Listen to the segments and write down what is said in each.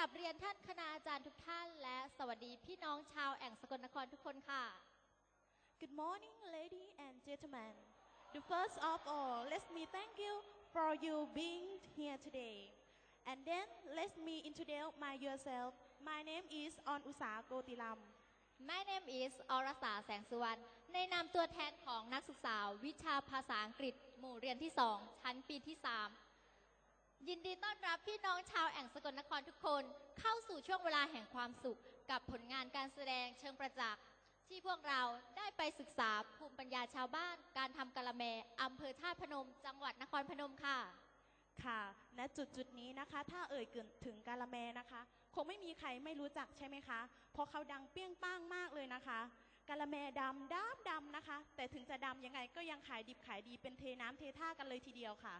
ราบเรียนท่านคณาจารย์ทุกท่าน และสวัสดีพี่น้องชาวแอ่งสกลนครทุกคนค่ะ Good morning, ladies and gentlemen. The first of all, let me thank you for you being here today. And then let me introduce my yourself. My name is On Usa Gotilam. My name is อรสาแสงสุวรรณ ในนามตัวแทนของนักศึกษาวิชาภาษาอังกฤษ หมู่เรียนที่ 2 ชั้นปีที่ 3 ยินดีต้อนรับพี่น้องชาวแอ่งสกลนครทุกคน เข้าสู่ช่วงเวลาแห่งความสุข กับผลงานการแสดงเชิงประจักษ์ที่พวกเราได้ไปศึกษาภูมิปัญญาชาวบ้าน การทำกะละแมอำเภอท่าพนม จังหวัดนครพนมค่ะ ค่ะณจุดจุดๆนี้นะคะ ถ้าเอ่ยเกินถึงกาละแมนะคะ คงไม่มีใครไม่รู้จักใช่ไหมคะ เพราะเขาดังเปี้ยงป้างมากเลยนะคะ กาละแมดำดำดำนะคะ แต่ถึงจะดำยังไงก็ยังขายดิบขายดีเป็นเทน้ำเทท่ากันเลยทีเดียวค่ะ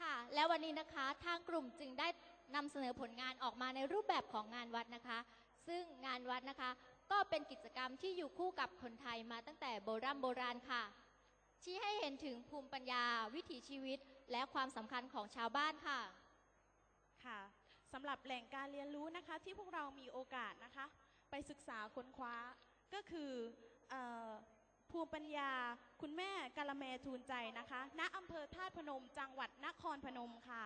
ค่ะ และวันนี้นะคะทางกลุ่มจึงได้นำเสนอผลงานออกมาในรูปแบบของงานวัดนะคะ ซึ่งงานวัดนะคะ ก็เป็นกิจกรรมที่อยู่คู่กับคนไทยมาตั้งแต่โบราณโบราณค่ะ ชี้ให้เห็นถึงภูมิปัญญา วิถีชีวิต และความสำคัญของชาวบ้านค่ะค่ะสำหรับแหล่งการเรียนรู้นะคะ ที่พวกเรามีโอกาสนะคะ ไปศึกษาค้นคว้าก็คืออ ภูมิปัญญา คุณแม่กาละแมทูลใจนะคะ ณอำเภอท่าตุพนม จังหวัดนครพนมค่ะ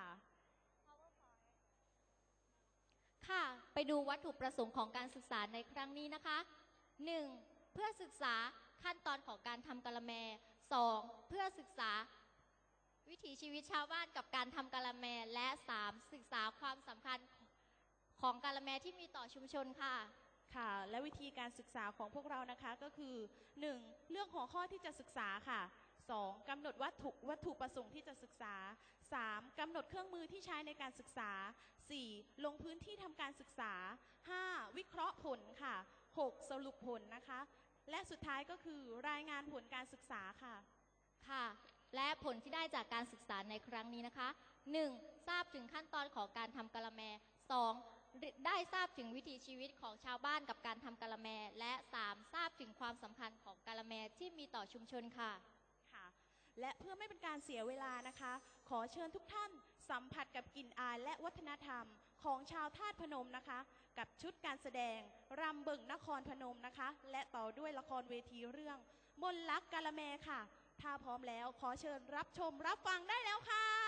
ค่ะ ไปดูวัตถุประสงค์ของการศึกษาในครั้งนี้นะคะ 1. เพื่อศึกษาขั้นตอนของการทำกะละแม 2. เพื่อศึกษาวิถีชีวิตชาวบ้านกับการทำกะละแม และ 3. ศึกษาความสำคัญของกะละแมที่มีต่อชุมชนค่ะ ค่ะ และวิธีการศึกษาของพวกเรานะคะก็คือ 1. เรื่องหัวข้อที่จะศึกษาค่ะ 2. กำหนดวัตถุวัตถุประสงค์ที่จะศึกษา 3. กำหนดเครื่องมือที่ใช้ในการศึกษา 4. ลงพื้นที่ทำการศึกษา 5. วิเคราะห์ผลค่ะ 6. สรุปผลนะคะ และสุดท้ายก็คือรายงานผลการศึกษาค่ะ ค่ะ และผลที่ได้จากการศึกษาในครั้งนี้นะคะ 1. ทราบถึงขั้นตอนของการทำกะละแม 2. ได้ทราบถึงวิถีชีวิตของชาวบ้านกับการทำกะละแม และ 3. ทราบถึงความสำคัญของกะละแมที่มีต่อชุมชนค่ะ ค่ะ และเพื่อไม่เป็นการเสียเวลานะคะ ขอเชิญทุกท่านสัมผัสกับกลิ่นอายและวัฒนธรรมของชาวธาตุพนมนะคะ กับชุดการแสดงรำบึงนครพนมนะคะ และต่อด้วยละครเวทีเรื่องมนลักกาละแมค่ะ ถ้าพร้อมแล้วขอเชิญรับชมรับฟังได้แล้วค่ะ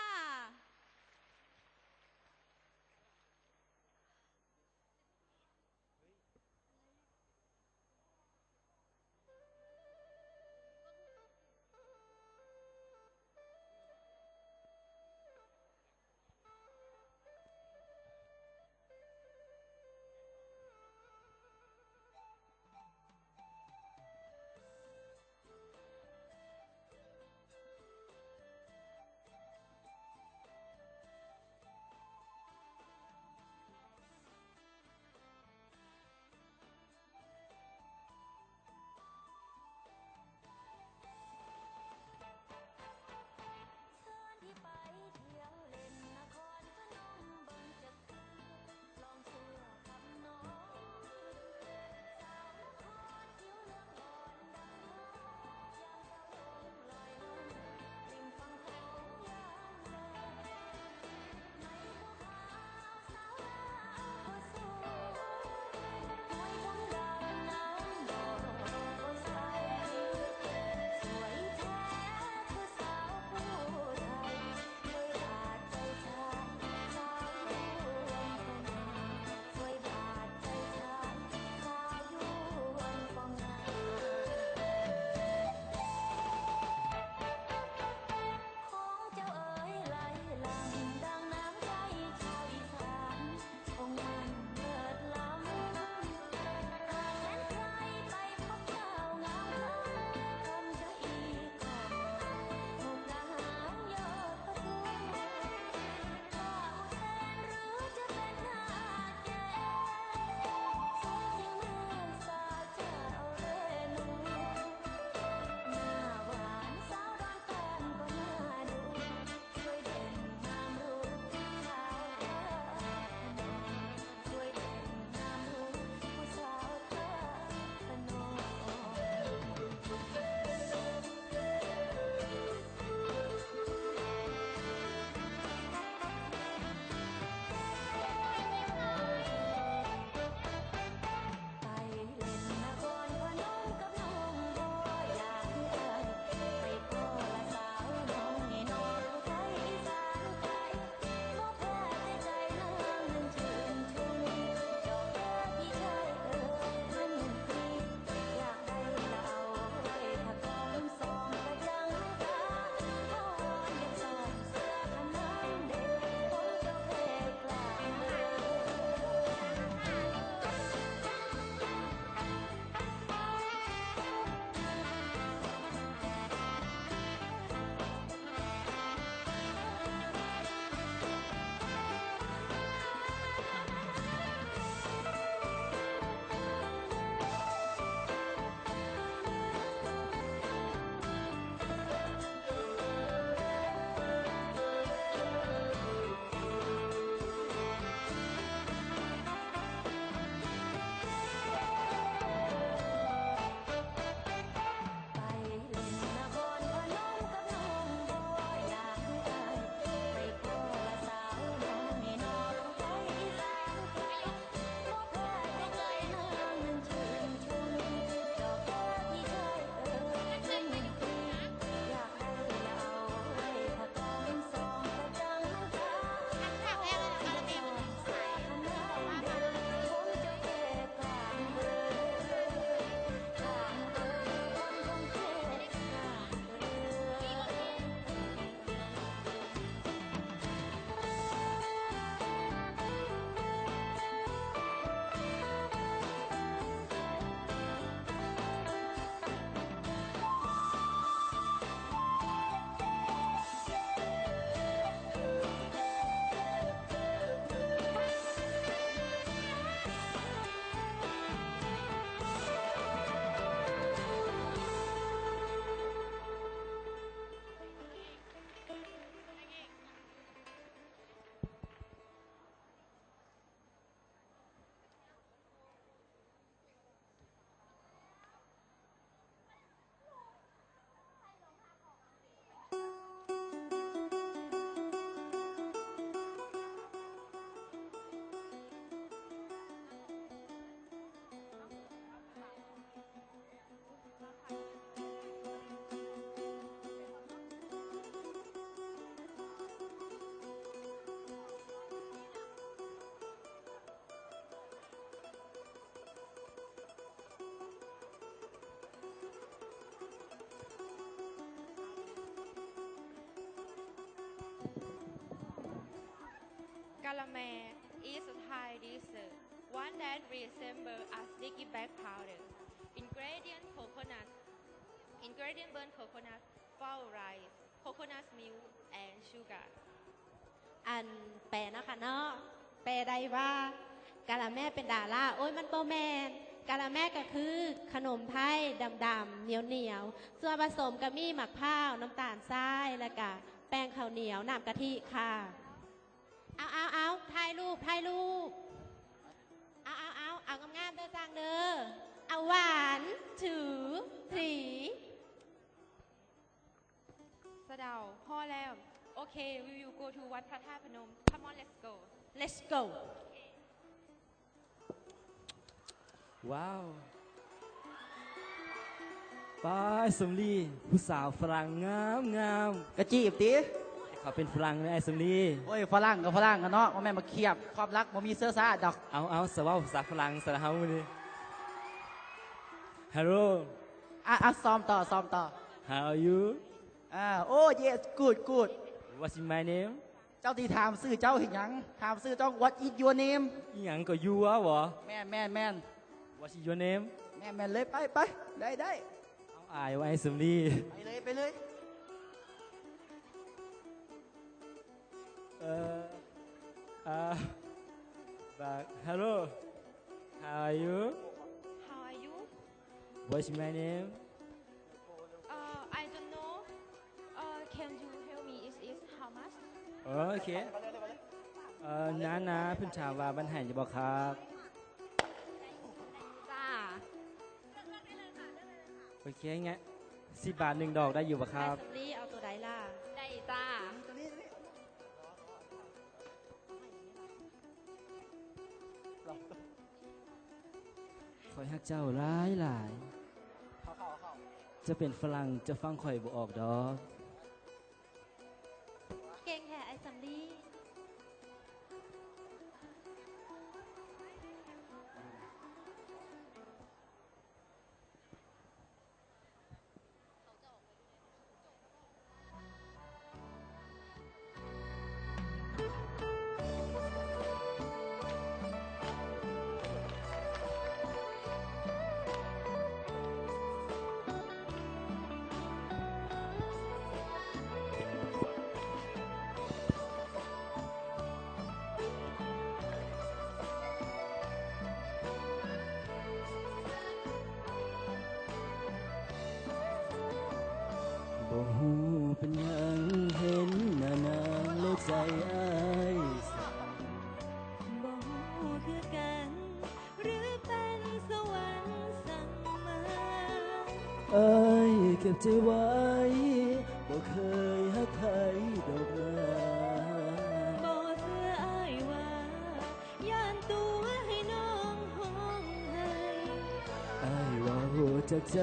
Calamare is a Thai dessert, one that resembles a sticky back powder. Ingredient coconut, ingredient burnt coconut, flour rice, coconut milk, and sugar. อันแปลนะคะเนาะแปลได้ว่ากะละแม่เป็นดาราโอ้ยมันโบแมนกะละแม่ก็คือขนมไทยดำๆเหนียวๆส่วนผสมก็มีหมักพร้าวน้ำตาลทรายแล้วก็แป้งข้าวเหนียวน้ำกะทิค่ะ เอาเอาเอาถ่ายรูปถ่ายรูป เอาเอาเอาเอางามๆเด้อจังเด้อเอาหวานถือถีสะเดาพ่อแล้ว Okay, we will go to วัดพระธาตุพนม Come on, let's go. let's go ว้าวป้าสมรีผู้สาวฝรั่งงามงามกระจีบตี เขาเป็นฝรั่งนะไอ้สมรีโอ้ยฝรั่งกับฝรั่งกันเนาะว่าแม่นมาเคียบความรักมันมีเสื้อซ่าดอกเอาเอาสว่าภาษาฝรั่งสารเฮามาดิ Hello อะอะซ้อมต่อซ้อมต่อ how are you อ่าโอ้ yes good good what's my name เจ้าที่ถามซื้อเจ้าเห็นยังถามซื้อเจ้า what is your name อีหยังก็ยูวะวะแม่นแม่นแม่น what's your name แม่นแม่นเลยไปไปได้ได้เอาอายไว้ไอ้สมรีไปเลยไปเลย เอ่ออ่าบัก Hello how are you How are you? what's my name Uh, I don't know. Uh, can you help me? Is is how much? โอเคเอ่อน้านาเพิ่นถามว่าบันหายจะบอกครับ จ้าโอเคงั้นสิบบาทหนึ่งดอกได้อยู่ปะคไอ้รับสำลีเอาตัวใดล่ เจ้าร้ายหลาย จะเป็นฝรั่งจะฟังข่อยบ่ออกดอก บ่ฮู้เป็นหยังเห็นหน้านางเลยใจอ้ายสั่นบ่ฮู้คือกัน หรือเป็นสวรรค์สั่งมาอายเก็บใจไว้บ่เคยฮักใครดอกนาบ่เสื้ออ้ายว่าย่านตัวให้น้องห้องให้อ้ายว่าจากใจ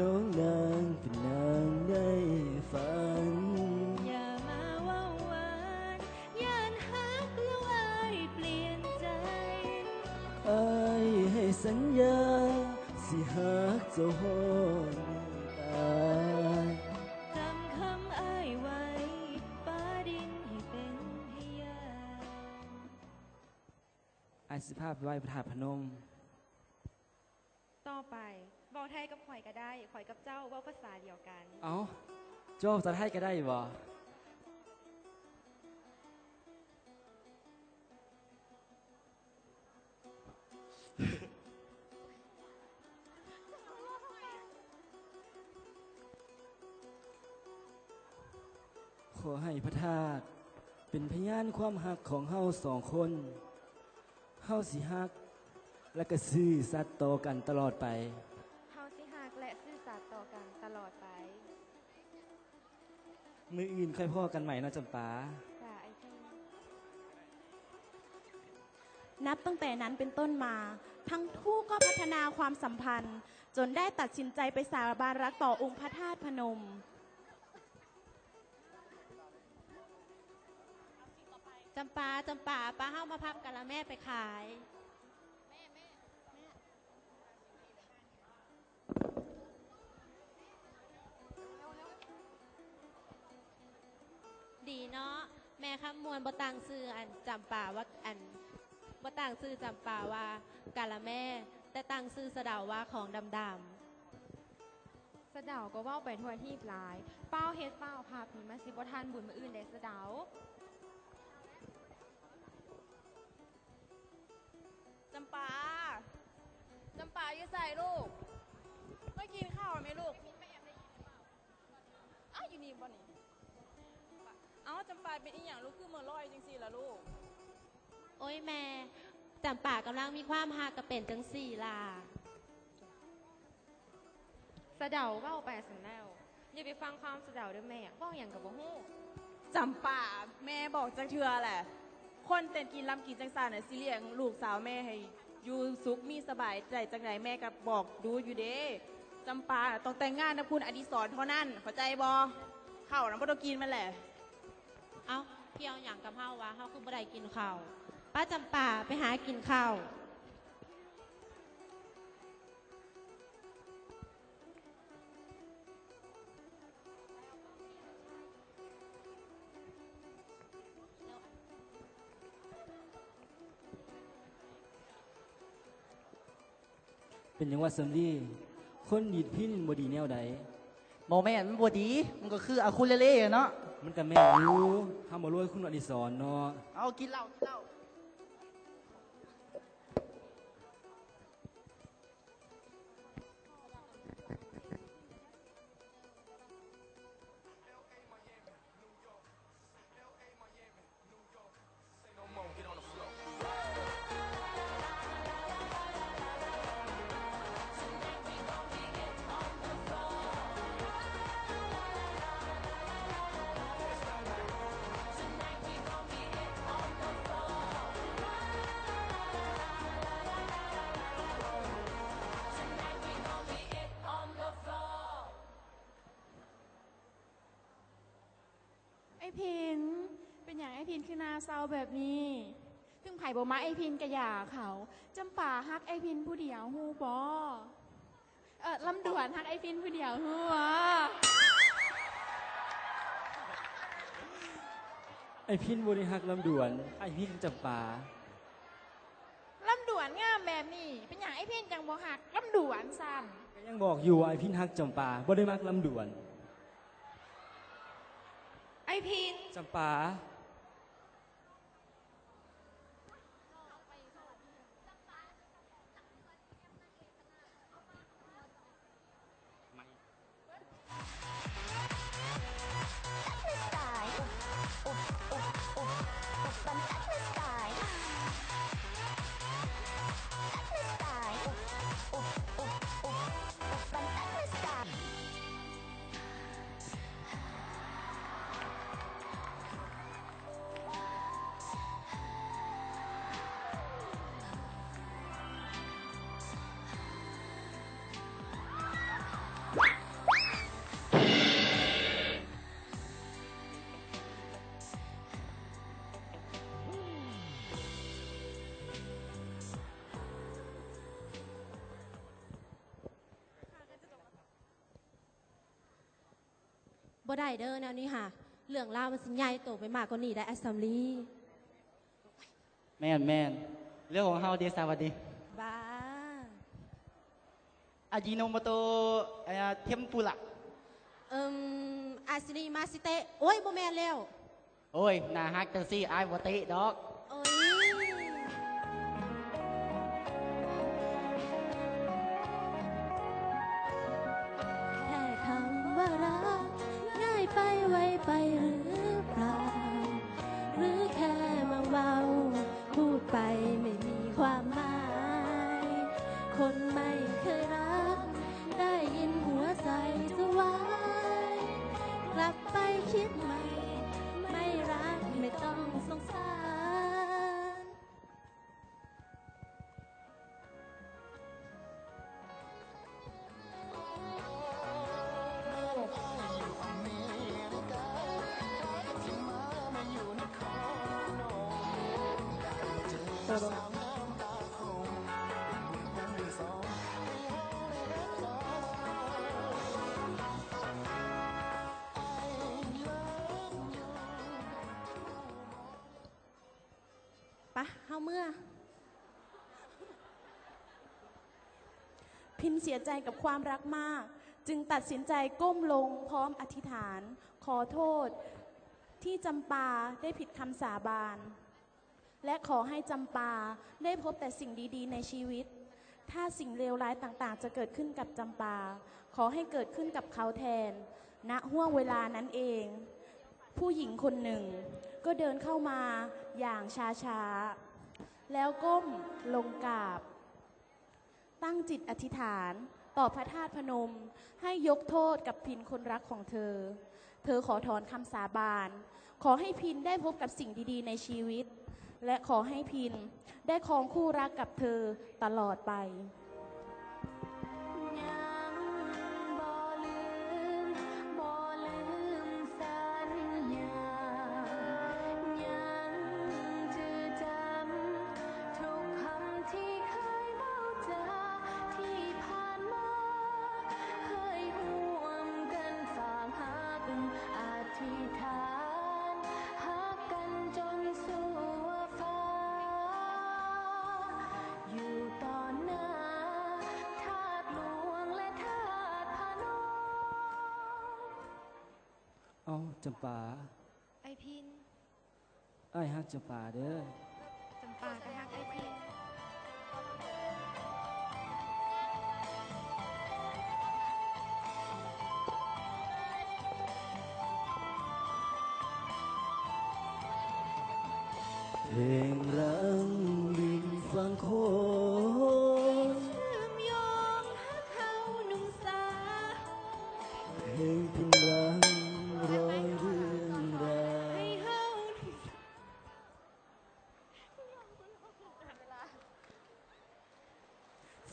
น้องนางเป็นนาง สัญญา สิหักเจ้าฮอดตายจำคำอ้ายไว้ป้าดินให้เป็นพยานอายสิภาพไปไหว้พระธาตุพนม ต่อไปบอกไทยกับข่อยก็ได้ ข่อยกับเจ้าเว่าภาษาเดียวกัน เอ้า โจ้จะให้ก็ได้บ่ อให้พระธาตุเป็นพยานความหักของเฮาสองคนเฮาสิหัก และก็ซื่อสัตย์ต่อกันตลอดไปเฮาสิหักและซื่อสัตย์ต่อกันตลอดไป มืออื่นค่อยพ่อกันใหม่เนาะจำปา จ้าไอพี่ นับตั้งแต่นั้นเป็นต้นมา ทั้งคู่ก็พัฒนาความสัมพันธ์ จนได้ตัดสินใจไปสาบานรักต่อองค์พระธาตุพนม จำปาจำปาป้าเฮ้ามาพับกะละแม่ไปขายดีเนาะแม่ครับมวลบตังซื้ออันจำปาว่าอันบตังซื้อจำปาว่ากะละแม่ แต่ตังซื้อสะเดาว่าของดำดำสะเดาก็ว่าไปทั่วที่หลาย เป้าเฮ็ดเป้าภาพนี้มาสิบ่ทานบุญมืออื่นเด้สะเดา จำปาจำปาอยู่ใส่ลูกไม่กินข้าวไหมลูกอ้าวอยู่นี่บ่นี่เอ้าจำปาเป็นอีหยังลูกคือเมื่อลอยจังสี่ล่ะลูกๆโอ้ยแม่จำปากำลังมีความหักกระเป็นจังสี่ล่ะสะเดาเว้าไปสันแล้วอย่าไปฟังความสะเดาเด้อแม่เว้าหยังกับบ่ฮู้จำป่าแม่บอกจังเทือแหละ คนเต้นกินลำกินจังสานน่ะสิเลี้ยงลูกสาวแม่ให้อยู่สุขมีสบายใจจังไหนแม่ก็บอกดูอยู่เด้จำปาน่ะต้องแต่งงานนะคุณอดีศรเท่านั้นเข้าใจบอเข้าน้ำบ่ต้องกินมันแหละ เอาเที่ยวอย่างกับเฮาวะเฮาคือบ่ได้กินข้าวป้าจำปาไปหากินข้าว เป็นยังว่าซัมลี่คนดีดพินบ่ดีแนวใดโมแม่นมันบ่ดี มันก็คืออะคูเลเล่อะเนาะมันก็แม่นอยู่ห้ามบ่รวยคุณอดิศรเนาะเอากินเหล้ากินเหล้า พินคือนาเศร้าแบบนี้ ถึงไผ่บมาไอพินกะหยาเขาจำป่าฮักไอพินผู้เดียวฮูบอเออลำด่วนฮักไอพินผู้เดียวฮูวะไอพินบ่ได้ฮักลำดวน ไอพินจำปาลำด่วนงามแบบนี้ เป็นอย่างไอพินจังบ่ฮักลำด่วนซ้ำก็ยังบอกอยู่ว่าไอพินฮักจำปาบ่ได้มักลำดวน ไอพินจำปา ได้เด้อแนวนี้ค่ะ เรื่องราวมันสิใหญ่โตไปมากกว่านี้ได้อัสสัมลีแม่นแม่นเรื่องของเฮาเดสวัสดีบ้าอาจิโนโมโตเอ่อเทมปุระเอิมอาซินีมาซิเตะโอ้ยบ่แม่นแล้ว โอ้ยหน่าฮักจังซี่อายบ่เตะดอก กลับไปคิดใหม่ ไม่รักไม่ต้องสงสารป พินเสียใจกับความรักมาก จึงตัดสินใจก้มลงพร้อมอธิษฐาน ขอโทษที่จำปาได้ผิดคำสาบาน และขอให้จำปาได้พบแต่สิ่งดีๆ ในชีวิต ถ้าสิ่งเลวร้ายต่างๆ จะเกิดขึ้นกับจำปา ขอให้เกิดขึ้นกับเขาแทน ณห่วงเวลานั้นเอง ผู้หญิงคนหนึ่ง ก็เดินเข้ามาอย่างช้าๆ แล้วก้มลงกราบ ตั้งจิตอธิษฐาน ต่อพระธาตุพนม ให้ยกโทษกับพินคนรักของเธอ เธอขอถอนคำสาบาน ขอให้พินได้พบกับสิ่งดีๆ ในชีวิต และขอให้พินได้ครองคู่รักกับเธอตลอดไป เอาจำปาไอพินอ้ายฮักจำปาเด้อ จำปากระฮักไอพิน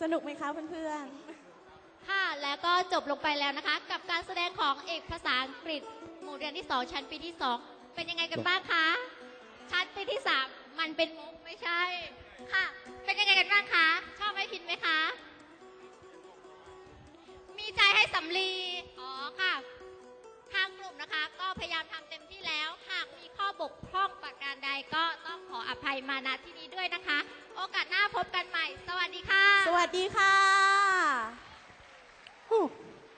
สนุกไหมคะเพื่อนๆ ค่ะ แล้วก็จบลงไปแล้วนะคะ กับการแสดงของเอกภาษาอังกฤษ หมู่เรียนที่ 2 ชั้นปีที่ 2 เป็นยังไงกันบ้างคะ ชั้นปีที่ 3 มันเป็นมุกไม่ใช่ ค่ะ เป็นยังไงกันบ้างคะ ชอบให้พินไหมคะ มีใจให้สำลี อ๋อค่ะ ทางกลุ่มนะคะ ก็พยายามทำเต็มที่แล้ว หากมีข้อบกพร่องประการใดก็ต้องขออภัยมาณที่นี้ด้วยนะคะ โอกาสหน้าพบกันใหม่ สวัสดีค่ะ สวัสดีค่ะ